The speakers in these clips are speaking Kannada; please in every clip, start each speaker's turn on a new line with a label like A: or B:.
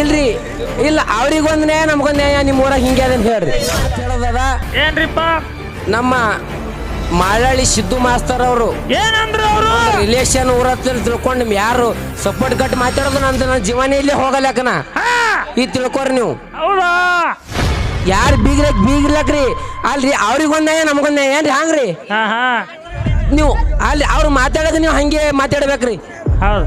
A: ಇಲ್ರಿ ಇಲ್ಲ ಅವ್ರಿಗೊಂದ್ ನ್ಯಾಯ ನಮ್ಗೊಂದು ನ್ಯಾಯ ನಿಮ್ಮ ಊರಾಗ ಹಿಂಗೆ ಅದಂತ ಹೇಳ್ರಿ. ಹೇಳೋದದ
B: ಏನ್ರಿಪ್ಪ?
A: ನಮ್ಮ ಮಾಳಳ್ಳಿ ಸಿದ್ದು ಮಾಸ್ತರ್ ಅವರು.
B: ಏನಂದ್ರು ಅವರು?
A: ರಿಲೇಷನ್ ಊರ ತಿಳ್ಕೊಂಡು ನಿಮ್ ಯಾರು ಸಪೋರ್ಟ್ ಕಟ್ ಮಾತಾಡೋದು ನಂದು ನನ್ನ ಜೀವನ ಇಲ್ಲಿ ಹೋಗಲ್ಯಾಕನ ಈ ತಿಳ್ಕೊರಿ ನೀವು.
B: ಹೌದಾ?
A: ಯಾರು ಬೀಗ್ಲಕ್ ಬೀಗ್ಲಕ್ರಿ ಅಲ್ರಿ ಅವ್ರಿಗೊಂದ್ ನ್ಯಾಯ ನಮಗೊಂದು ನ್ಯಾಯ. ಏನ್ರಿ ಹಂಗ್ರಿ?
B: ಹಾ ಹಾ.
A: ನೀವು ಅಲ್ಲಿ ಅವ್ರು ಮಾತಾಡೋದು ನೀವು ಹಂಗೆ ಮಾತಾಡ್ಬೇಕ್ರಿ.
B: ಹೌದು.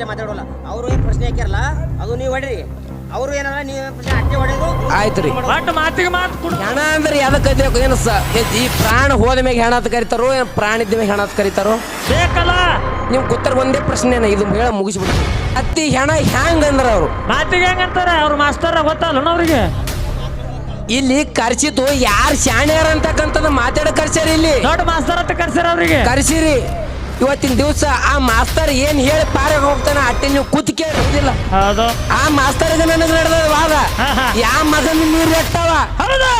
C: ಅವ್ರಿಗೂ ಮಾತಾಡೋಲ್ಲ. ಅವರು ಏನು ಪ್ರಶ್ನೆ ಹಾಕ್ಯಾರಲ್ಲ ಅದು ನೀವು ಹೊಡ್ರಿ. ಅವರು ಏನಲ್ಲ ನೀವು ಪ್ರಶ್ನೆ ಹೊಡೆಯೋದು
A: ಆಯ್ತು ರೀ.
B: ಬಟ್ ಮಾತಿಗೆ ಮಾತು ಕೊಡು.
A: ಹೆಣ ಅಂದ್ರೆ ಯಾವ್ದಕ್ಕೆ ಏನು ಸ ಈ ಪ್ರಾಣ ಹೋದ ಮ್ಯಾಗ ಹೆಣ ಅಂತ ಕರಿತಾರೋ ಏನು ಪ್ರಾಣ ಇದ್ದ ಮ್ಯಾಗ ಹೆಣ ಅಂತ ಕರಿತಾರೋ?
B: ಬೇಕಲ್ಲ.
A: ನೀವು ಗೊತ್ತರ ಒಂದೇ ಪ್ರಶ್ನೆನ ಇದು ಹೇಳ ಮುಗಿಸ್ಬಿಡ್ತೀನಿ ಅತ್ತಿ ಹೆಣ ಹ್ಯಾಂಗ್ ಅಂದ್ರೆ ಅವರು?
B: ಮಾತಿಗೆ ಹೆಂಗಂತಾರೆ ಅವ್ರ ಮಾಸ್ಟರ್ ಗೊತ್ತಲ್ಲ ಅವ್ರಿಗೆ?
A: ಇಲ್ಲಿ ಕರ್ಸಿತು ಯಾರು ಶಾಣ್ಯಾರ ಅಂತಕ್ಕಂಥದ್ದು ಮಾತಾಡ ಕರ್ಸ್ಯಾರ ಇಲ್ಲಿ?
B: ದೊಡ್ಡ ಮಾಸ್ತರ್ ಅಂತ ಕರ್ಸ್ಯಾರ ಅವ್ರಿಗೆ?
A: ಕರ್ಸಿರಿ. ಇವತ್ತಿನ ದಿವಸ ಆ ಮಾಸ್ತರ್ ಏನ್ ಹೇಳಿ ಪಾರ ಹೋಗ್ತಾನ ಅಟ್ಟೆ ನೀವು ಕೂತ್ ಕೇಳಿಲ್ಲ
B: ಹೌದು.
A: ಆ ಮಾಸ್ತರ್ಗೆ ನನಗೆ ನಡೆದ ವಾದ. ಯಾ ಮಗನ ನೀರ್ ಎಟ್ಟವ?
B: ಹೌದಾ.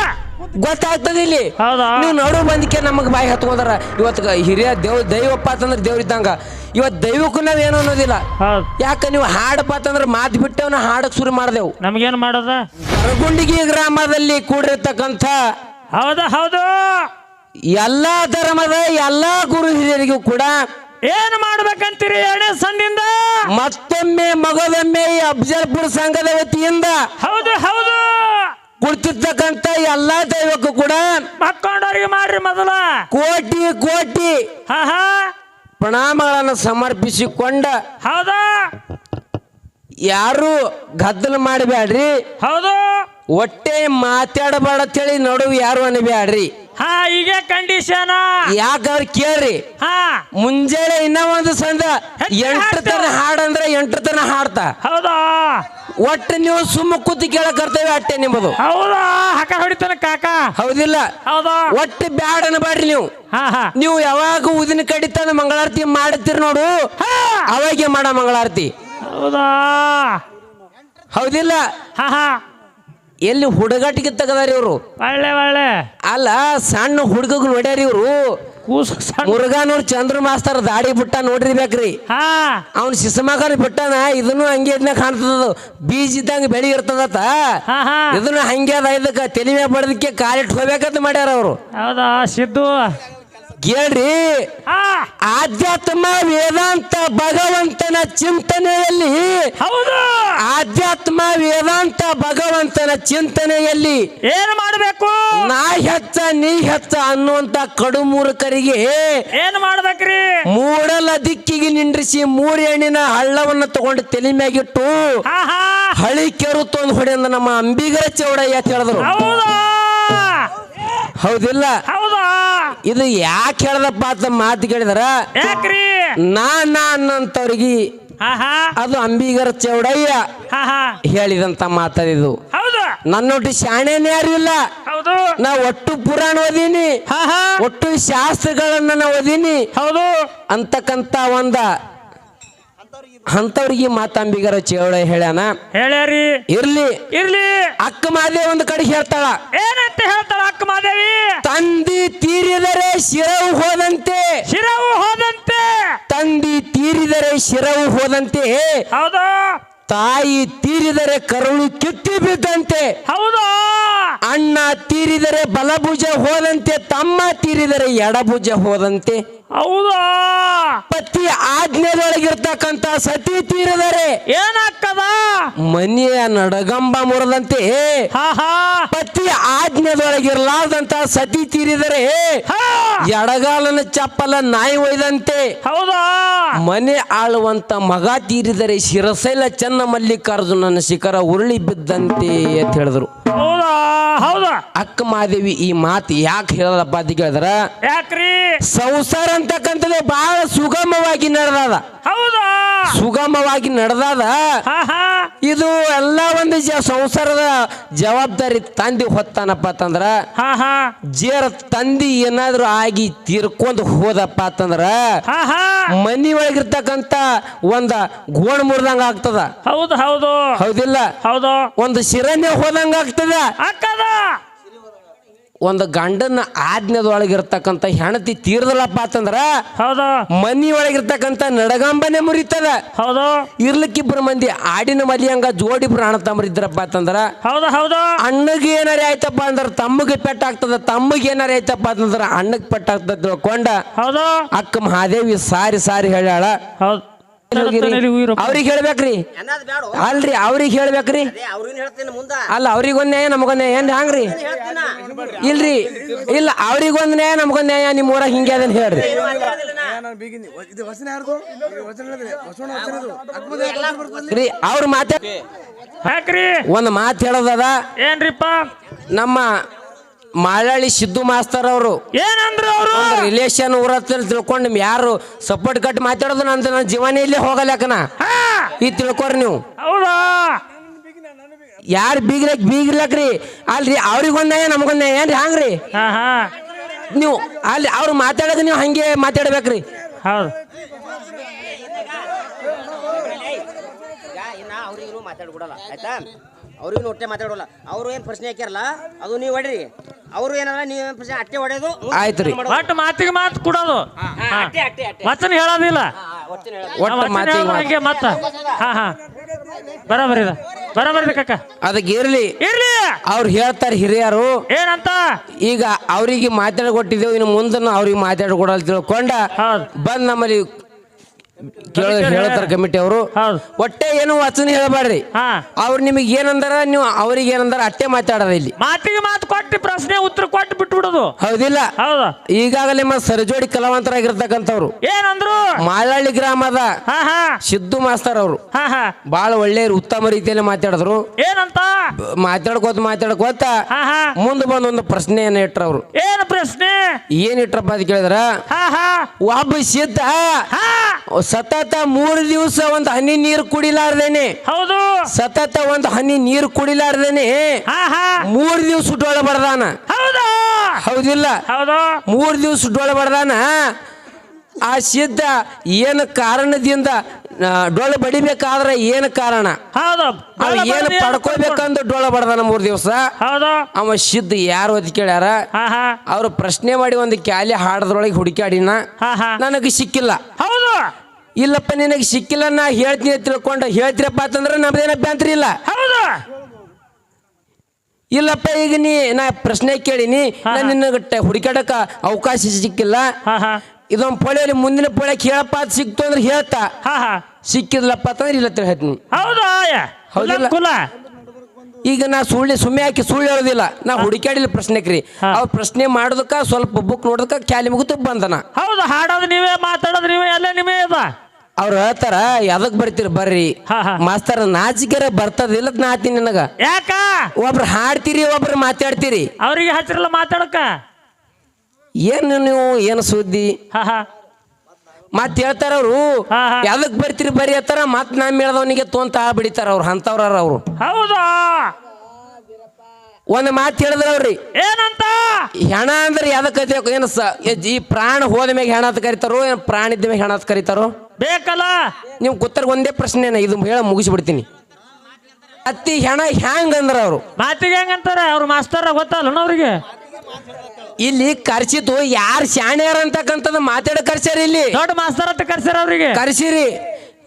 A: ಗೊತ್ತಾಗ್ತದ ಇಲ್ಲಿ?
B: ಹೌದಾ.
A: ನೀವು ನೋಡು ಬಂದಿಕೆ ನಮಗೆ ಬಾಯಿ ಹತ್ಕೊಂಡಾರ. ಇವತ್ತು ಹಿರಿಯ ದೇವ್ ದೈವಪ್ಪ ಅಂತಂದ್ರೆ ದೇವ್ರ ಇದ್ದಂಗ. ಇವತ್ತು ದೈವಕ್ಕೂ ನಾವ್ ಏನು ಅನ್ನೋದಿಲ್ಲ.
B: ಹೌದು.
A: ಯಾಕ ನೀವು ಹಾಡಪ್ಪ ಅಂತಂದ್ರೆ ಮಾತು ಬಿಟ್ಟವನ ಹಾಡಕ್ ಶುರು ಮಾಡ್ದೆವು.
B: ನಮ್ಗೇನ್ ಮಾಡೋದ?
A: ಕರಗುಂಡಿಗಿ ಗ್ರಾಮದಲ್ಲಿ ಕೂಡಿರ್ತಕ್ಕಂಥ
B: ಹೌದಾ ಹೌದು.
A: ಎಲ್ಲಾ ಧರ್ಮದ ಎಲ್ಲ ಗುರು ಹಿರಿಯರಿಗೂ ಕೂಡ
B: ಏನು ಮಾಡ್ಬೇಕಂತೀರಿ ಎರಡನೇ ಸಂದಿಂದ
A: ಮತ್ತೊಮ್ಮೆ ಮಗದೊಮ್ಮೆ ಈ ಅಫ್ಜಲ್ಪುರ ಸಂಘದ ವತಿಯಿಂದ
B: ಹೌದು ಹೌದು.
A: ಕುಳಿತಿರ್ತಕ್ಕಂಥ ಎಲ್ಲಾ ದೈವಕ್ಕೂ ಕೂಡ
B: ಮಕ್ಕೊಂಡವ್ರಿಗೆ ಮಾಡ್ರಿ ಮೊದಲ.
A: ಕೋಟಿ ಕೋಟಿ
B: ಹಾ ಹಾ.
A: ಪ್ರಣಾಮಗಳನ್ನು ಸಮರ್ಪಿಸಿಕೊಂಡ
B: ಹೌದಾ.
A: ಯಾರು ಗದ್ದಲ ಮಾಡಬೇಡ್ರಿ.
B: ಹೌದು.
A: ಒಟ್ಟೆ ಮಾತಾಡಬೇಡ ಅಂತೇಳಿ ನಡುವೆ ಯಾರು ಅನ್ಬ್ಯಾಡ್ರಿ
B: ಹಾ ಈಗ ಕಂಡೀಷನ್
A: ಯಾಕಂದ್ರೆ ಕೇಳ್ರಿ
B: ಹಾ.
A: ಮುಂಜಾನೆ ಇನ್ನ ಒಂದು ಸಂದ ಎಂಟು. ತನ ಹಾಡಂದ್ರೆ ಎಂಟು ತನ ಹಾಡ್ತಾ.
B: ಹೌದಾ?
A: ಒಟ್ಟು ನೀವು ಸುಮ್ಮ ಕೂತಿ ಕೇಳಕ್ ಕರ್ತೇವೆ ಅಟ್ಟೆ ನಿಮ್ಮದು
B: ಹೌದಾ? ಹಕ ಹೊಡಿತಾನ ಕಾಕ.
A: ಹೌದಿಲ್ಲ.
B: ಹೌದಾ?
A: ಒಟ್ಟು ಬ್ಯಾಡ ಅನ್ಬೇಡ್ರಿ ನೀವು.
B: ಹಾ ಹಾ.
A: ನೀವು ಯಾವಾಗ ಉದಿನ ಕಡಿತಾನ ಮಂಗಳಾರತಿ ಮಾಡ್ತೀರಿ ನೋಡು.
B: ಹಾ.
A: ಅವಾಗೆ ಮಾಡ ಮಂಗಳಾರತಿ.
B: ಹೌದಾ?
A: ಹೌದಿಲ್ಲ.
B: ಹಾ ಹಾ.
A: ಎಲ್ಲಿ ಹುಡುಗಾಟಿಗೆ ತೆಗದಾರಿ ಇವರು?
B: ಒಳ್ಳೆ ಒಳ್ಳೆ.
A: ಅಲ್ಲ ಸಣ್ಣ ಹುಡುಗಗ್ ನೋಡ್ಯಾರ ಇವರು.
B: ಕೂಸು ಸಣ್ಣ
A: ಮುರುಘಾನೂರ್ ಚಂದ್ರ ಮಾಸ್ತರ್ ದಾಡಿ ಬಿಟ್ಟ ನೋಡಿರ್ಬೇಕ್ರಿ
B: ಹಾ.
A: ಅವ್ನ ಶಿಶುಮಗನ ಬಿಟ್ಟನ ಇದನ್ನು ಹಂಗೆ ಇದನ್ನ ಕಾಣ್ತದ ಬೀಜ ಇದ್ದಂಗ ಬೆಳಿ ಇರ್ತದತ್ತ.
B: ಹಾ ಹಾ.
A: ಇದನ್ನು ಹಂಗೆ ಅದ ಇದಕ್ಕ ತಲೆ ಮ್ಯಾಗ ಬಡದಕ್ಕೆ ಕಾಲಿಟ್ಟು ಹೋಗ್ಬೇಕಂತ ಮಾಡ್ಯಾರ ಅವರು.
B: ಹೌದಾ ಸಿದ್ದು?
A: ಕೇಳ್ರಿ ಆಧ್ಯಾತ್ಮ ವೇದಾಂತ ಭಗವಂತನ ಚಿಂತನೆಯಲ್ಲಿ.
B: ಹೌದು.
A: ಆಧ್ಯಾತ್ಮ ವೇದಾಂತ ಭಗವಂತನ ಚಿಂತನೆಯಲ್ಲಿ.
B: ಏನ್ ಮಾಡಬೇಕು?
A: ನಾ ಹೆಚ್ಚ ನೀ ಹೆಚ್ಚ ಅನ್ನುವಂತ ಕಡು ಮೂರ್ಖರಿಗೆ
B: ಏನ್ ಮಾಡ್ಬೇಕ್ರಿ?
A: ಮೂಡಲ ದಿಕ್ಕಿಗೆ ನಿಂದ್ರಿಸಿ ಮೂರು ಎಣ್ಣಿನ ಹಳ್ಳವನ್ನು ತಗೊಂಡು ತಲೆ ಮ್ಯಾಗಿಟ್ಟು ಹಳಿ ಕೆರು ತೊಂದು ಹೊಡೆಯಂದ ನಮ್ಮ ಅಂಬಿಗರ ಚೌಡಯ್ಯ ಅಂತ ಹೇಳಿದ್ರು.
B: ಹೌದಾ?
A: ಹೌದಿಲ್ಲ?
B: ಹೌದಾ.
A: ಇದು ಯಾಕೆ ಹೇಳ್ದಪ್ಪ ಅಂತ ಮಾತು ಕೇಳಿದಾರ?
B: ಯಾಕ್ರಿ?
A: ನಾ ನಾ ಅನ್ನಂತವ್ರಿಗೆ
B: ಹಾ ಹಾ.
A: ಅದು ಅಂಬಿಗರ ಚೌಡಯ್ಯ
B: ಹಾ ಹಾ.
A: ಹೇಳಿದಂತ ಮಾತದಿದು.
B: ಹೌದು.
A: ನನ್ನೊಟ್ಟು ಶಾಣೆನೇ ಯಾರು ಇಲ್ಲ.
B: ಹೌದು.
A: ನಾ ಒಟ್ಟು ಪುರಾಣ ಓದೀನಿ.
B: ಹಾ ಹಾ.
A: ಒಟ್ಟು ಶಾಸ್ತ್ರಗಳನ್ನ ನಾ ಓದೀನಿ.
B: ಹೌದು.
A: ಅಂತಕ್ಕಂತ ಒಂದ ಅಂತವ್ರಿಗೆ ಮಾತಾಂಬಿಗರ ಚೇವಳ ಹೇಳ್ಯಾನ?
B: ಹೇಳ್ಯಾರಿ?
A: ಇರ್ಲಿ.
B: ಇರ್ಲಿ.
A: ಅಕ್ಕ ಮಾದೇ ಒಂದು ಕಡೆ ಹೇಳ್ತಾಳ.
B: ಏನಂತ ಹೇಳ್ತಾಳ ಅಕ್ಕ ಮಾದೇವಿ?
A: ತಂದಿ ತೀರಿದರೆ ಶಿರವು ಹೋದಂತೆ.
B: ಶಿರವು ಹೋದಂತೆ.
A: ತಂದಿ ತೀರಿದರೆ ಶಿರವು ಹೋದಂತೆ.
B: ಹೌದು.
A: ತಾಯಿ ತೀರಿದರೆ ಕರುಳು ಕಿತ್ತಿ ಬಿದ್ದಂತೆ.
B: ಹೌದು.
A: ಅಣ್ಣ ತೀರಿದರೆ ಬಲಭುಜ ಹೋದಂತೆ ತಮ್ಮ ತೀರಿದರೆ ಎಡಭುಜ ಹೋದಂತೆ.
B: ಹೌದಾ?
A: ಪತಿ ಆಜ್ಞೆದೊಳಗಿರ್ತಕ್ಕಂತ ಸತಿ ತೀರಿದರೆ
B: ಏನಾಗ್ತದ?
A: ಮನೆಯ ನಡಗಂಬ ಮುರದಂತೆ. ಪತಿ ಆಜ್ಞೆದೊಳಗಿರ್ಲಾರ್ದಂತ ಸತಿ ತೀರಿದರೆ ಎಡಗಾಲನ ಚಪ್ಪಲ ನಾಯಿ ಒಯ್ದಂತೆ.
B: ಹೌದಾ?
A: ಮನೆ ಆಳುವಂತ ಮಗ ತೀರಿದರೆ ಶಿರಸೈಲ ಚೆನ್ನ ಮಲ್ಲಿಕಾರ್ಜುನನ ಶಿಖರ ಉರುಳಿ ಬಿದ್ದಂತೆ ಅಂತ ಹೇಳಿದ್ರು.
B: ಹೌದಾ?
A: ಮಾದೇವಿ ಈ ಮಾತು ಯಾಕೆ ಹೇಳದಪ್ಪ ಅಂತ ಕೇಳಿದ್ರ?
B: ಯಾಕ್ರಿ?
A: ಸಂಸಾರ ಅಂತಕ್ಕಂಥದ್ದು ಬಹಳ ಸುಗಮವಾಗಿ ನಡೆದಾದ.
B: ಹೌದಾ?
A: ಸುಗಮವಾಗಿ ನಡೆದಾದ.
B: ಹಾ ಹಾ.
A: ಇದು ಎಲ್ಲ ಒಂದು ಜ ಸಂಸಾರದ ಜವಾಬ್ದಾರಿ ತಂದಿ ಹೊತ್ತಾನಪ್ಪ ಅಂತಂದ್ರ
B: ಹಾ ಹಾ.
A: ಜೇರ ತಂದಿ ಏನಾದ್ರೂ ಆಗಿ ತೀರ್ಕೊಂಡು ಹೋದಪ್ಪ ಅಂತಂದ್ರ
B: ಹಾ ಹಾ.
A: ಮನಿ ಒಳಗಿರ್ತಕ್ಕಂಥ ಒಂದ ಗೋಣ್ ಮುರಿದಂಗ ಆಗ್ತದ.
B: ಹೌದು ಹೌದು.
A: ಹೌದಿಲ್ಲ?
B: ಹೌದು.
A: ಒಂದು ಶಿರನ್ಯ ಹೋದಂಗ ಆಗ್ತದ.
B: ಅಕ್ಕದ
A: ಒಂದು ಗಂಡನ ಆಜ್ಞದೊಳಗಿರ್ತಕ್ಕಂಥ ಹೆಣತಿ ತೀರ್ದಲಪ್ಪ ಅಂತಂದ್ರ
B: ಹೌದಾ.
A: ಮನಿ ಒಳಗಿರ್ತಕ್ಕಂಥ ನಡಗಂಬನೆ ಮುರಿತದ.
B: ಹೌದು.
A: ಇರ್ಲಿಕ್ಕಿಬ್ರು ಮಂದಿ ಆಡಿನ ಮಲಿ ಹಂಗ ಜೋಡಿಬ್ರು ಅಣ್ಣ ತಮ್ಮರಿದ್ರಪ್ಪ ಅಂತಂದ್ರ
B: ಹೌದಾ ಹೌದು.
A: ಅಣ್ಣಗೆ ಏನಾರ ಆಯ್ತಪ್ಪ ಅಂದ್ರೆ ತಮ್ಮಗೆ ಪೆಟ್ಟಾಗ್ತದ ತಮ್ಮಗೆ ಏನಾರ ಆಯ್ತಪ್ಪ ಅಂತಂದ್ರ ಅಣ್ಣಗೆ ಪೆಟ್ಟಾಗ್ತದ ತಿಳ್ಕೊಂಡ
B: ಹೌದು.
A: ಅಕ್ಕ ಮಹಾದೇವಿ ಸಾರಿ ಸಾರಿ ಹೇಳ್ಯಾಳ.
B: ಹೌದು.
A: ಅವ್ರಿಗೆ ಹೇಳ್ಬೇಕ್ರಿ. ಅಲ್ರಿ ಅವ್ರಿಗೆ ಹೇಳ್ಬೇಕ್ರಿ.
C: ಅದೇ ಅವ್ರಿಗೂ ಹೇಳ್ತೀನಿ ಮುಂದ.
A: ಅಲ್ಲ ಅವ್ರಿಗೊಂದ್ ನ್ಯಾಯ ನಮಗೊಂದ್ ನ್ಯಾಯ. ಏನ್ ಹಂಗ್ರಿ?
C: ಹೇಳ್ತೀನ?
A: ಇಲ್ರಿ. ಇಲ್ಲ ಅವ್ರಿಗೊಂದ್ ನ್ಯಾಯ ನಮಗೊಂದ್ ನ್ಯಾಯ. ನಿಮ್ಮ ಊರಾಗ ಹಿಂಗೆ ಅದನ್ನ ಹೇಳ್ರಿ? ರೀ? ಅವ್ರ ಮಾತಾಡ್ರಿ
B: ಒಂದ್
A: ಒಂದು ಮಾತು ಹೇಳೋದದ
B: ಏನ್ರಿಪ್ಪ?
A: ನಮ್ಮ ಮಾಳಳ್ಳಿ ಸಿದ್ದು ಮಾಸ್ತರ್ ಅವರು
B: ಏನಂದ್ರು ಅವರು
A: ರಿಲೇಷನ್ ಊರ ಹತ್ರ ತಿಳ್ಕೊಂಡು ನಿಮ್ ಯಾರು ಸಪೋರ್ಟ್ ಕಟ್ ಮಾತಾಡೋದು ನಂತ ನನ್ನ ಜೀವನ ಇಲ್ಲೇ ಹೋಗಲ್ಯಾಕನ
B: ಹಾ
A: ಈ ತಿಳ್ಕೊರಿ ನೀವು
B: ಹೌದಾ
A: ಯಾರು ಬೀಗ್ಲಕ್ ಬೀಗ್ಲಕ್ರಿ ಅಲ್ರಿ ಅವ್ರಿಗೊಂದಾಯ ನಮಗೊಂದ್ ಏನ್ರಿ ಹಂಗ್ರಿ
B: ಹಾ ಹಾ
A: ನೀವು ಅಲ್ಲಿ ಅವ್ರು ಮಾತಾಡೋದು ನೀವು ಹಂಗೆ ಮಾತಾಡ್ಬೇಕ್ರಿ
B: ಹೌದು
C: ಮಾತಾಡ್ಬಿಡಲ್ಲ ಇನ್ನ ಅವ್ರಿಗೂ ಮಾತಾಡ್ಕೊಡಲ್ಲ ಆಯ್ತಾ ಅವ್ರಿಗೂ ಒಟ್ಟೆ ಮಾತಾಡೋಲ್ಲ. ಅವರು ಏನು ಪ್ರಶ್ನೆ ಹಾಕ್ಯಾರಲ್ಲ ಅದು ನೀವು ಹೊಡ್ರಿ. ಅವರು ಏನಲ್ಲ ನೀವು ಏನ್ ಪ್ರಶ್ನೆ ಅಟ್ಟೆ ಹೊಡೆಯೋದು
A: ಆಯ್ತು ರೀ.
B: ಒಟ್ಟು ಮಾತಿಗೆ ಮಾತು ಕೊಡೋದು.
C: ಹಾ,
B: ಹಾ.
C: ಅಟ್ಟೆ ಅಟ್ಟೆ ಅಟ್ಟೆ.
B: ವಚನ ಹೇಳೋದಿಲ್ಲ.
C: ಒಟ್ಟಿನ ಹೇಳೋದು.
A: ಒಟ್ಟು
B: ವಚನ
A: ಮಾತಿಗೆ
B: ಹೇಳೋದು
A: ಮಾತು.
B: ಹಂಗೆ ಮತ್ತ? ಹಾ ಕಕ್ಕ
A: ಅದಕ್ಕೆ ಇರ್ಲಿ.
B: ಇರ್ಲಿ.
A: ಅವ್ರು ಹೇಳ್ತಾರೆ ಹಿರಿಯರು.
B: ಏನಂತ?
A: ಈಗ ಅವರಿಗೆ ಮಾತಾಡ್ಕೊಟ್ಟಿದ್ದೇವೆ ಇನ್ನು ಮುಂದೆ ಅವ್ರಿಗೆ ಮಾತಾಡ್ಕೊಡಲ್ಲ ತಿಳ್ಕೊಂಡ
B: ಹೌದು.
A: ಬಂದ್ ನಮ್ಮಲ್ಲಿ ಕೇಳ ಹೇಳ್ತಾರ ಕಮಿಟಿ ಅವರು?
B: ಹೌದು.
A: ಒಟ್ಟೆ ಏನು ವಚನ ಹೇಳಬಾರ್ರಿ
B: ಹಾ.
A: ಅವ್ರು ನಿಮಗೆ ಏನಂದಾರ ನೀವು ಅವ್ರಿಗೆ ಏನಂದಾರ ಅಟ್ಟೆ ಮಾತಾಡೋದ ಇಲ್ಲಿ.
B: ಮಾತಿಗೆ ಮಾತು ಕೊಟ್ಟು ಪ್ರಶ್ನೆ ಉತ್ತರ ಕೊಟ್ಟು ಬಿಟ್ಬಿಡೋದು.
A: ಹೌದಿಲ್ಲ.
B: ಹೌದು.
A: ಈಗಾಗಲೇ ನಿಮ್ಮ ಸರಜೋಡಿ ಕಲಾವಂತರಾಗಿರ್ತಕ್ಕಂಥವ್ರು.
B: ಏನಂದ್ರು?
A: ಮಾಳಳ್ಳಿ ಗ್ರಾಮದ
B: ಹಾ ಹಾ.
A: ಸಿದ್ದು ಮಾಸ್ತರ್ ಅವರು.
B: ಹಾ ಹಾ.
A: ಬಹಳ ಒಳ್ಳೆಯ ಉತ್ತಮ ರೀತಿಯಲ್ಲಿ ಮಾತಾಡಿದ್ರು.
B: ಏನಂತ?
A: ಬ- ಮಾತಾಡ್ಕೋತ ಮಾತಾಡ್ಕೋತ
B: ಹಾ ಹಾ.
A: ಮುಂದೆ ಬಂದು ಒಂದು ಪ್ರಶ್ನೆಯನ್ನ ಇಟ್ರ ಅವರು
B: ಏನು ಪ್ರಶ್ನೆ?
A: ಏನ್ ಇಟ್ರಪ್ಪ ಅಂತ ಕೇಳಿದ್ರ?
B: ಹಾ ಹಾ.
A: ಒಬ್ಬ ಸಿದ್ಧ
B: ಹಾ.
A: ಸತತ ಮೂರು ದಿವಸ ಒಂದು ಹನಿ ನೀರು ಕುಡಿಲಾರ್ದೇನೆ.
B: ಹೌದು.
A: ಸತತ ಒಂದು ಹನಿ ನೀರು ಕುಡಿಲಾರ್ದೇನೆ. ಮೂರು ದಿವಸ ಡೊಳ ಬಡ್ದಾನ
B: ಹೌದು.
A: ಹೌದಿಲ್ಲ?
B: ಹೌದು.
A: ಮೂರು ದಿವಸ ಡೊಳ ಬಡದಾನ ಆ ಸಿದ್ಧ ಏನು ಕಾರಣದಿಂದ ಡೊಳ ಡೊಳ್ಳು ಬಡಿಬೇಕಾದ್ರೆ ಏನು ಕಾರಣ?
B: ಏನ್
A: ಅವ ಏನು ಪಡ್ಕೋಬೇಕಂದು ಡೊಳ್ಳ ಬಡದಾನ ಮೂರು ದಿವಸ? ಅವ ಸಿದ್ಧ ಯಾರು ಅಂತ ಕೇಳ್ಯಾರ? ಅವ್ರು ಪ್ರಶ್ನೆ ಮಾಡಿ ಒಂದು ಕ್ಯಾಲಿ ಹಾಡದ್ರೊಳಗೆ ಹುಡುಕಾಡಿನ ನನಗೆ ಸಿಕ್ಕಿಲ್ಲ. ಇಲ್ಲಪ್ಪ ನಿನಗೆ ಸಿಕ್ಕಿಲ್ಲ ನಾ ಹೇಳ್ತೀನಿ ತಿಳ್ಕೊಂಡ ಹೇಳ್ತೀರಪ್ಪ ಅಂತಂದ್ರೆ ನಮ್ದೇನ ಅಭ್ಯಂತರ ಇಲ್ಲ.
B: ಹೌದು?
A: ಇಲ್ಲಪ್ಪ ಈಗ ನೀ ನಾ ಪ್ರಶ್ನೆ ಕೇಳಿನಿ. ನಾ ನಿನಗೆ ಹುಡುಕಾಡಕ ಅವಕಾಶ ಸಿಕ್ಕಿಲ್ಲ. ಇದೊಂದು ಪೊಳೆಯಲ್ಲಿ ಮುಂದಿನ ಪೊಳೆ ಕೇಳಪ್ಪ ಅದು ಸಿಕ್ತು ಅಂದ್ರೆ ಹೇಳ್ತಾ. ಸಿಕ್ಕಿದ್ಲಪ್ಪ ಅಂತಂದ್ರೆ ಇಲ್ಲ ಅಂತ ಹೇಳ್ತೀನಿ ಹೌದಿಲ್ಲ? ಈಗ ನಾ ಸುಳ್ಳಿ ಸುಮ್ಮನೆ ಹಾಕಿ ಸುಳ್ಳು ಹೇಳೋದಿಲ್ಲ. ನಾ ಹುಡುಕಾಡಿಲ್ಲ ಪ್ರಶ್ನೆಕ್ರಿ. ಅವ್ರು ಪ್ರಶ್ನೆ ಮಾಡೋದಕ್ಕ ಸ್ವಲ್ಪ ಬುಕ್ ನೋಡೋದಕ್ಕ ಕ್ಯಾಲಿ ಮುಗಿತು ಬಂದನ.
B: ಹೌದು ಹಾಡೋದು ನೀವೇ ಮಾತಾಡೋದು ನೀವೇ ಎಲ್ಲ
A: ಅವ್ರು ಹೇಳ್ತಾರ ಯಾವ್ದಕ್ ಬರ್ತೀರಿ ಬರ್ರಿ. ಮಾಸ್ತರ್ ನಾಚಿಕೆರ ಬರ್ತದಿಲ್ಲ ನಾತೀನಿ ನಿನಗ.
B: ಯಾಕ?
A: ಒಬ್ರು ಹಾಡ್ತೀರಿ ಒಬ್ರು ಮಾತಾಡ್ತೀರಿ.
B: ಅವ್ರಿಗೆ ಹಚ್ಚಿರಲ್ಲ ಮಾತಾಡಕ?
A: ಏನು ನೀವು ಏನು ಸುದ್ದಿ?
B: ಹಾ ಹಾ.
A: ಮತ್ ಹೇಳ್ತಾರ ಅವ್ರು. ಯಾವ್ದಕ್ ಬರ್ತೀರಿ ಬರ್ರಿ ಹತ್ತಾರ ಮತ್ ನಾ ಮೇಳದವನಿಗೆ ತೋಂತ ಬಿಡಿತಾರ ಅವ್ರು ಅಂತವ್ರ ಅವ್ರು.
B: ಹೌದಾ?
A: ಒಂದ್ ಮಾತು ಹೇಳಿದ್ರ ಅವ್ರಿ.
B: ಏನಂತ?
A: ಹೆಣ ಅಂದ್ರೆ ಯಾವ್ದಕ್ ಏನು ಈ ಪ್ರಾಣ ಹೋದ ಮ್ಯಾಗ ಹೆಣ ಅಂತ ಕರಿತಾರೋ ಏನ್ ಪ್ರಾಣ ಇದ್ದ ಮ್ಯಾಗ ಹೆಣ ಅಂತ ಕರಿತಾರೋ?
B: ಬೇಕಲ್ಲ?
A: ನೀವು ಗೊತ್ತಾರ ಒಂದೇ ಪ್ರಶ್ನೆ ಇದು ಹೇಳ ಮುಗಿಸ್ಬಿಡ್ತೀನಿ. ಅತ್ತಿ ಹೆಣ ಹ್ಯಾಂಗ್ ಅಂದ್ರ ಅವರು?
B: ಮಾತಿಗೆ ಹೆಂಗಂತಾರೆ ಅವ್ರು ಮಾಸ್ತರ ಗೊತ್ತಲ್ಲ ಅವ್ರಿಗೆ?
A: ಇಲ್ಲಿ ಕರ್ಸಿದ್ದು ಯಾರು ಶಾಣ್ಯಾರ ಅಂತಕ್ಕಂಥದ್ದು ಮಾತಾಡ ಕರ್ಸ್ಯಾರ ಇಲ್ಲಿ.
B: ದೊಡ್ಡ ಮಾಸ್ತರ್ ಅಂತ ಕರ್ಸ್ಯಾರ ಅವ್ರಿಗೆ?
A: ಕರ್ಸಿರಿ.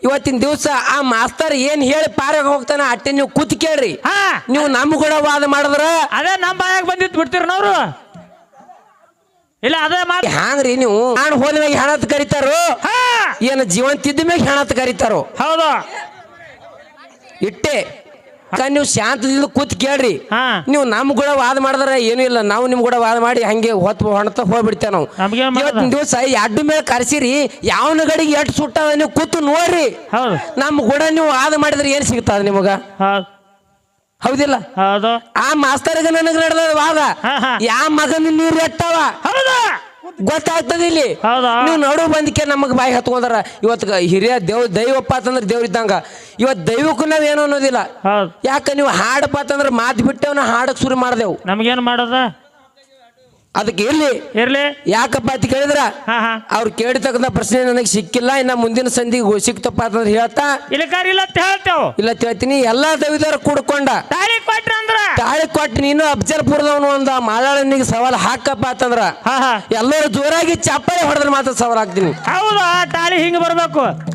A: ಇವತ್ತಿನ ದಿವಸ ಆ ಮಾಸ್ತರ್ ಏನ್ ಹೇಳಿ ಪಾರ ಹೋಗ್ತಾನ ಅಟ್ಟೆ ನೀವು ಕೂತ್ ಕೇಳ್ರಿ.
B: ಹಾ.
A: ನೀವು ನಮ್ಮ ಕೂಡ ವಾದ ಮಾಡಿದ್ರ?
B: ಅದೇ ನಮ್ಮ ಬಾಯಾಗ ಬಂದಿತ್ತು ಬಿಡ್ತೀರನವ್ರು ಇಲ್ಲ ಅದ ಮಾತು.
A: ಹ್ಯಾಂಗ್ರಿ ನೀವು? ನಾನು ಹೋದ ಮ್ಯಾಗ ಹೆಣತ್ ಕರಿತಾರೋ? ಏನ ಜೀವನ ತಿದ್ದ ಮ್ಯಾಗ ಹೆಣತ್ ಕರಿತಾರೋ?
B: ಹೌದು.
A: ಇಟ್ಟೆ. ನೀವು ಶಾಂತದಿಂದ ಕೂತ್ ಕೇಳ್ರಿ.
B: ಹಾ.
A: ನೀವು ನಮ್ಮ ಕೂಡ ವಾದ ಮಾಡಿದ್ರೆ ಏನು ಇಲ್ಲ. ನಾವು ನಿಮ್ ಕೂಡ ವಾದ ಮಾಡಿ ಹಂಗೆ ಹೊತ್ತು ಹೊಣತ ಹೋಗ್ಬಿಡ್ತೇವೆ ನಾವು.
B: ನಮ್ಗೇನ್ ಮಾಡೋದು?
A: ಇವತ್ತಿನ ದಿವಸ ಎರಡು ಮೇಲೆ ಕರೆಸಿರಿ ಯಾವನ ಗಡಿಗೆ ಎಷ್ಟು ಸುಟ್ಟದ ನೀವು ಕೂತು ನೋಡ್ರಿ.
B: ಹೌದು.
A: ನಮ್ಮ ಕೂಡ ನೀವು ವಾದ ಮಾಡಿದ್ರೆ ಏನು ಸಿಗ್ತದ ನಿಮಗ?
B: ಹೌದು.
A: ಹೌದಿಲ್ಲ?
B: ಹೌದು.
A: ಆ ಮಾಸ್ತರ್ಗ ನನಗೆ ನಡೆದ ವಾದ.
B: ಹಾ, ಹಾ.
A: ಯಾವ ಮಗನ ನೀರು ಎಟ್ಟವ?
B: ಹೌದಾ.
A: ಗೊತ್ತಾಗ್ತದ ಇಲ್ಲಿ.
B: ಹೌದಾ?
A: ನೀವು ನಡು ಬಂದಕ್ಕೆ ನಮಗೆ ಬಾಯಿ ಹತ್ಕೊಂಡಾರ. ಇವತ್ತು ಹಿರಿಯ ದೇವ್ ದೈವಪ್ಪ ಅಂತಂದ್ರೆ ದೇವ್ರ ಇದ್ದಂಗ. ಇವತ್ತು ದೈವಕ್ಕೂ ನಾವ್ ಏನು ಅನ್ನೋದಿಲ್ಲ.
B: ಹೌದು.
A: ಯಾಕ ನೀವು ಹಾಡಪ್ಪ ಅಂತಂದ್ರೆ ಮಾತು ಬಿಟ್ಟೆವ್ ನಾ ಹಾಡಕ್ ಶುರು ಮಾಡ್ದೆವು.
B: ನಮ್ಗೇನು ಮಾಡೋದ?
A: ಅದಕ್ಕೆ ಇರ್ಲಿ.
B: ಇರ್ಲಿ.
A: ಯಾಕಪ್ಪ ಅಂತ ಕೇಳಿದ್ರ?
B: ಹಾ ಹಾ.
A: ಅವ್ರು ಕೇಳಿತಕ್ಕಂತ ಪ್ರಶ್ನೆ ನನಗೆ ಸಿಕ್ಕಿಲ್ಲ ಇನ್ನ ಮುಂದಿನ ಸಂಧಿಗೆ ಸಿಕ್ತಪ್ಪ ಅಂತಂದ್ರೆ ಹೇಳ್ತಾ.
B: ಇಲ್ಲಕಾರ ಇಲ್ಲ ಅಂತ ಹೇಳ್ತೇವ್.
A: ಇಲ್ಲ ತಿಳ್ತೀನಿ ಎಲ್ಲಾ ದವಿದಾರ ಕೂಡ್ಕೊಂಡ.
B: ತಾಳಿ ಕೊಟ್ರ ಅಂದ್ರ?
A: ತಾಳಿ ಕೊಟ್ಟು ನೀನು ಅಬ್ಜರ್ಪುರದವನು ಒಂದ ಮಾಲಾಳನಿಗೆ ಸವಾಲ್ ಹಾಕಪ್ಪ ಅಂತಂದ್ರ.
B: ಹಾ ಹಾ.
A: ಎಲ್ಲರೂ ಜೋರಾಗಿ ಚಪ್ಪಾಳೆ ಹೊಡೆದ್ರೆ ಮಾತ್ರ ಸವಾಲ್ ಹಾಕ್ತೀನಿ.
B: ಹೌದು? ತಾಳಿ ಹಿಂಗ್ ಬರ್ಬೇಕು.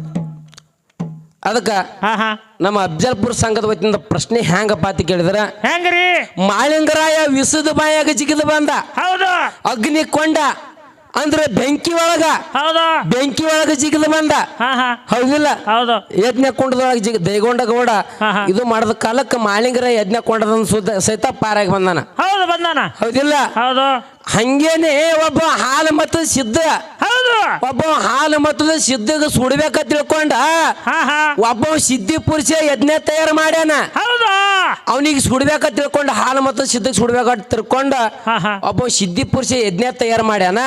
A: ಅದಕ್ಕ
B: ಹಾ ಹಾ.
A: ನಮ್ಮ ಅಫ್ಜಲ್ಪುರ ಸಂಘದ ವತಿಯಿಂದ ಪ್ರಶ್ನೆ ಹ್ಯಾಂಗಪ್ಪ ಅಂತ ಕೇಳಿದ್ರ?
B: ಹೆಂಗ್ರಿ?
A: ಮಾಲಿಂಗರಾಯ ವಿಸದ ಬಾಯಾಗ ಜಿಗಿದು ಬಂದ.
B: ಹೌದು.
A: ಅಗ್ನಿ ಕೊಂಡ ಅಂದ್ರೆ ಬೆಂಕಿ ಒಳಗ.
B: ಹೌದು.
A: ಬೆಂಕಿ ಒಳಗ ಜಿಗಿದು ಬಂದ.
B: ಹಾ ಹಾ.
A: ಹೌದಿಲ್ಲ?
B: ಹೌದು.
A: ಯಜ್ಞ ಕೊಂಡದೊಳಗ ಜಿಗ ದೈಗೊಂಡ ಗೌಡ. ಇದು ಮಾಡದ ಕಾಲಕ್ಕೆ ಮಾಲಿಂಗರ ಯಜ್ಞ ಕೊಂಡದ ಸುದ್ದ ಸಹಿತ ಪಾರಾಗಿ ಬಂದಾನ.
B: ಹೌದು ಬಂದಾನ.
A: ಹೌದಿಲ್ಲ?
B: ಹೌದು.
A: ಹಂಗೇನೆ ಒಬ್ಬ ಹಾಲು ಮತ್ತು ಸಿದ್ಧ ಒಬ್ಬ ಹಾಲು ಮತ್ತು ಸಿದ್ಧಗ ಸುಡ್ಬೇಕ ತಿಳ್ಕೊಂಡ ಒಬ್ಬ ಸಿದ್ಧಿ ಪುರುಷ ಯಜ್ಞ ತಯಾರು ಮಾಡ್ಯಾನ. ಅವನಿಗೆ ಸುಡ್ಬೇಕ ತಿಳ್ಕೊಂಡ ಹಾಲು ಮತ್ತು ಸಿದ್ಧಗ್ ಸುಡ್ಬೇಕ ತಿಳ್ಕೊಂಡ ಒಬ್ಬ ಸಿದ್ಧಿ ಪುರುಷ ಯಜ್ಞ ತಯಾರು ಮಾಡ್ಯಾನ.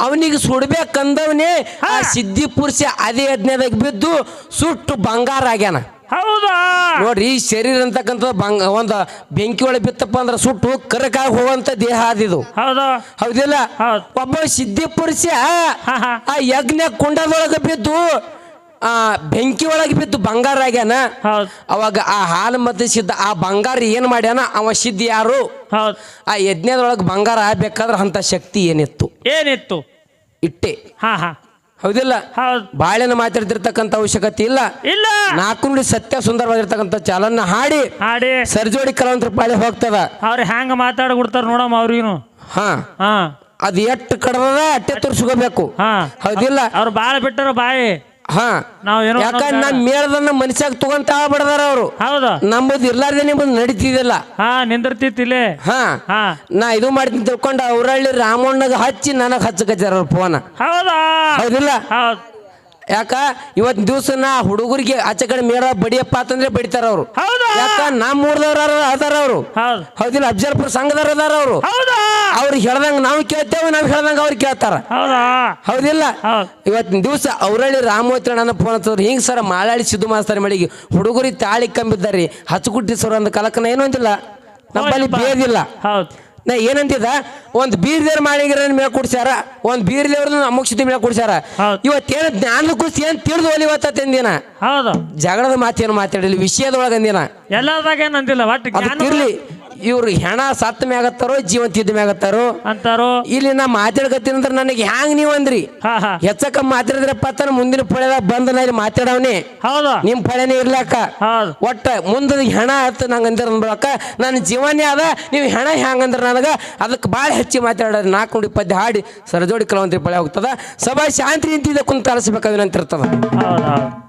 A: ಅವನಿಗೆ ಸುಡ್ಬೇಕಂದವನೇ ಆ. ಸಿದ್ಧಿ ಪುರುಷ ಅದೇ ಯಜ್ಞದಾಗ ಬಿದ್ದು ಸುಟ್ಟು ಬಂಗಾರ ಆಗ್ಯಾನ. ನೋಡ್ರಿ ಈ ಶರೀರ ಅಂತಕ್ಕಂಥ ಬಂಗ ಒಂದು ಬೆಂಕಿ ಒಳಗೆ ಬಿತ್ತಪ್ಪ ಅಂದ್ರೆ ಸುಟ್ಟು ಕರಕಾಗಿ ಹೋಗುವಂತ ದೇಹ ಆದಿದು
B: ಹೌದು.
A: ಹೌದಿಲ್ಲ?
B: ಹೌದು.
A: ಒಬ್ಬ ಸಿದ್ಧಿ ಪುರುಷ
B: ಹಾ
A: ಆ ಯಜ್ಞ ಕುಂಡದೊಳಗೆ ಬಿದ್ದು ಆ ಬೆಂಕಿ ಒಳಗೆ ಬಿದ್ದು ಬಂಗಾರ ಆಗ್ಯಾನ.
B: ಹೌದು.
A: ಅವಾಗ ಆ ಹಾಲು ಮತ್ತೆ ಸಿದ್ಧ ಆ ಬಂಗಾರ ಏನು ಮಾಡ್ಯಾನ? ಅವ ಸಿದ್ಧಿ ಯಾರು?
B: ಹೌದು.
A: ಆ ಯಜ್ಞದೊಳಗೆ ಬಂಗಾರ ಆಗ್ಬೇಕಾದ್ರೆ ಅಂತ ಶಕ್ತಿ ಏನಿತ್ತು?
B: ಏನಿತ್ತು?
A: ಇಟ್ಟೆ.
B: ಹಾ ಹಾ.
A: ಹೌದಿಲ್ಲ?
B: ಹೌದು.
A: ಬಾಳೆನ ಮಾತಾಡ್ತಿರ್ತಕ್ಕಂಥ ಅವಶ್ಯಕತೆ ಇಲ್ಲ.
B: ಇಲ್ಲ.
A: ನಾಲ್ಕು ನುಡಿ ಸತ್ಯ ಸುಂದರವಾಗಿರ್ತಕ್ಕಂಥ ಚಾಲನ್ನ ಹಾಡಿ.
B: ಹಾಡಿ.
A: ಸರ್ಜೋಡಿ ಕಲಾವಂತರ ಬಾಳೆ ಹೋಗ್ತದ.
B: ಅವ್ರು ಹೆಂಗ ಮಾತಾಡ್ಬಿಡ್ತಾರ ನೋಡಮ್ಮ ಅವ್ರಿಗೂ
A: ಹಾ.
B: ಹಾ.
A: ಅದು ಎಷ್ಟು ಕಡದ ಅಟ್ಟೆ ತೋರಿಸ್ಕೋಬೇಕು.
B: ಹಾ.
A: ಹೌದಿಲ್ಲ?
B: ಅವ್ರು ಬಾಳ ಬಿಟ್ಟರ ಬಾಯಿ.
A: ಹಾ. ಯಾಕಂದ್ರೆ ನಮ್ಮ ಮೇಳದನ್ನ ಮನುಷ್ಯಾಗ ತಗೊಂತ ಬಿಡದಾರ ಅವರು.
B: ಹೌದು.
A: ನಮ್ಮದು ಇರ್ಲಾರ್ದೆ ನಿಮ್ಮದು ನಡೀತಿದಿಲ್ಲ
B: ಹಾ ನಿಂದಿರ್ತಿತ್ತಿಲೆ
A: ಹಾ.
B: ಹಾ.
A: ನಾ ಇದು ಮಾಡ್ತೀನಿ ತಿಳ್ಕೊಂಡು ಅವ್ರಳ್ಳಿ ರಾಮಣ್ಣಗ ಹಚ್ಚಿ ನನಗೆ ಹಚ್ಚಕಚ್ಚಾರ ಅವ್ರ ಫೋನ್.
B: ಹೌದಾ?
A: ಹೌದಿಲ್ಲ?
B: ಹೌದು.
A: ಯಾಕ? ಇವತ್ತು ದಿವಸ ನಾ ಹುಡುಗರಿಗೆ ಆಚೆ ಕಡೆ ಮೇಳ ಬಡಿಯಪ್ಪ ಅಂತಂದ್ರೆ ಬಡಿತಾರ ಅವರು.
B: ಹೌದು?
A: ಯಾಕ? ನಮ್ಮ ಊರ್ದವ್ರ ಅದಾರ ಅವರು.
B: ಹೌದು.
A: ಹೌದಿಲ್ಲ? ಅಫ್ಜಲ್ಪುರ ಸಂಘದವ್ರ ಅದಾರ ಅವರು.
B: ಹೌದಾ?
A: ಅವ್ರಿಗೆ ಹೇಳ್ದಂಗ ನಾವು ಕೇಳ್ತೇವೆ ನಾವು ಹೇಳ್ದಂಗ ಅವ್ರು ಕೇಳ್ತಾರ.
B: ಹೌದಾ?
A: ಹೌದಿಲ್ಲ?
B: ಇವತ್ತು
A: ಇವತ್ತಿನ ದಿವಸ ಅವರಳ್ಳಿ ರಾಮೋತ್ರ ಫೋನ್ ಹತ್ತವ್ರು ಹಿಂಗೆ ಸರ ಮಾಳಾಳಿ ಸಿದ್ದು ಮಾಸ್ತಾರೆ ಮಳಿಗೆ. ಹುಡುಗರಿಗೆ ತಾಳಿ ಕಂಬಿದ್ದಾರಿ. ಹಚ್ಚುಗುಟ್ಟಿ ಸರ್ ಅಂದ ಕಲಕನ ಏನೂ ಅಂತಿಲ್ಲ ನಮ್ಮಲ್ಲಿ ಬೇದಿಲ್ಲ
B: ಹೌದು.
A: ನಾ ಏನಂತಿದ್ದ? ಒಂದ್ ಬೀರ್ ದೇವ್ರ ಮಾಡಿಗಿರ ಮೇಲೆ ಕುಡ್ಸ್ಯಾರ ಒಂದ್ ಬೀರ್ ದೇವ್ರನ್ನ ಅಮುಕ್ ಸಿದ್ದಿ ಮೇಲೆ ಕುಡ್ಸ್ಯಾರ. ಇವತ್ತೇನ ಜ್ಞಾನದ ಕುರ್ಸಿ ಏನ್ ತಿಳಿದು ಒಲಿ ಇವತ್ತಿನ
B: ಹೌದು.
A: ಜಗಳದ ಮಾತೇನು ಮಾತಾಡಿಲ್ಲ ವಿಷಯದೊಳಗೆ ಅಂದಿನ
B: ಎಲ್ಲದಾಗ ಏನಂದಿಲ್ಲ ಒಟ್ಟು
A: ಇರ್ಲಿ ಇವ್ರು ಹೆಣ ಸತ್ತ ಮ್ಯಾಗತ್ತಾರೋ ಜೀವಂತ ಇದ್ದ ಮ್ಯಾಗತ್ತಾರೋ
B: ಅಂತಾರೋ?
A: ಇಲ್ಲಿ ನಾ ಮಾತಾಡ್ಕತ್ತೀನಿ ಅಂದ್ರೆ ನನಗೆ ಹ್ಯಾಂಗ್ ನೀವು ಅಂದ್ರಿ?
B: ಹೆಚ್ಚಕ ಹಾ.
A: ಹೆಚ್ಚಕ್ಕ ಮಾತಾಡಿದ್ರಪ್ಪ ತನ ಮುಂದಿನ ಪಳೆದ ಬಂದ ನಾ ಇಲ್ಲಿ ಮಾತಾಡವನಿ.
B: ಹೌದು.
A: ನಿಮ್ ಪಳೆನೇ ಇರ್ಲಾಕ.
B: ಹೌದು.
A: ಒಟ್ಟ ಮುಂದ ಹೆಣ ಹತ್ತು ನಂಗೆ ಅಂದ್ರೆ ಅನ್ಬೇಕ ನನ್ನ ಜೀವನೇ ಅದ ನೀವು ಹೆಣ ಹ್ಯಾಂಗಂದ್ರೆ ನನಗೆ? ಅದಕ್ಕೆ ಭಾಳ ಹೆಚ್ಚಿ ಮಾತಾಡೋದು ನಾಲ್ಕು ನೋಡಿ ಪದ್ಯ ಹಾಡಿ ಸರಜೋಡಿ ಕಲಾವಂತಿ ಪಳೆ ಹೋಗ್ತದ. ಸಭಾ ಶಾಂತಿ ನಿಂತಿದ್ದ ಕುಂತ ಅಳಿಸ್ಬೇಕಾದ್ರೆ ನಂತಿರ್ತದ
B: ಹೌದು ಹೌದು.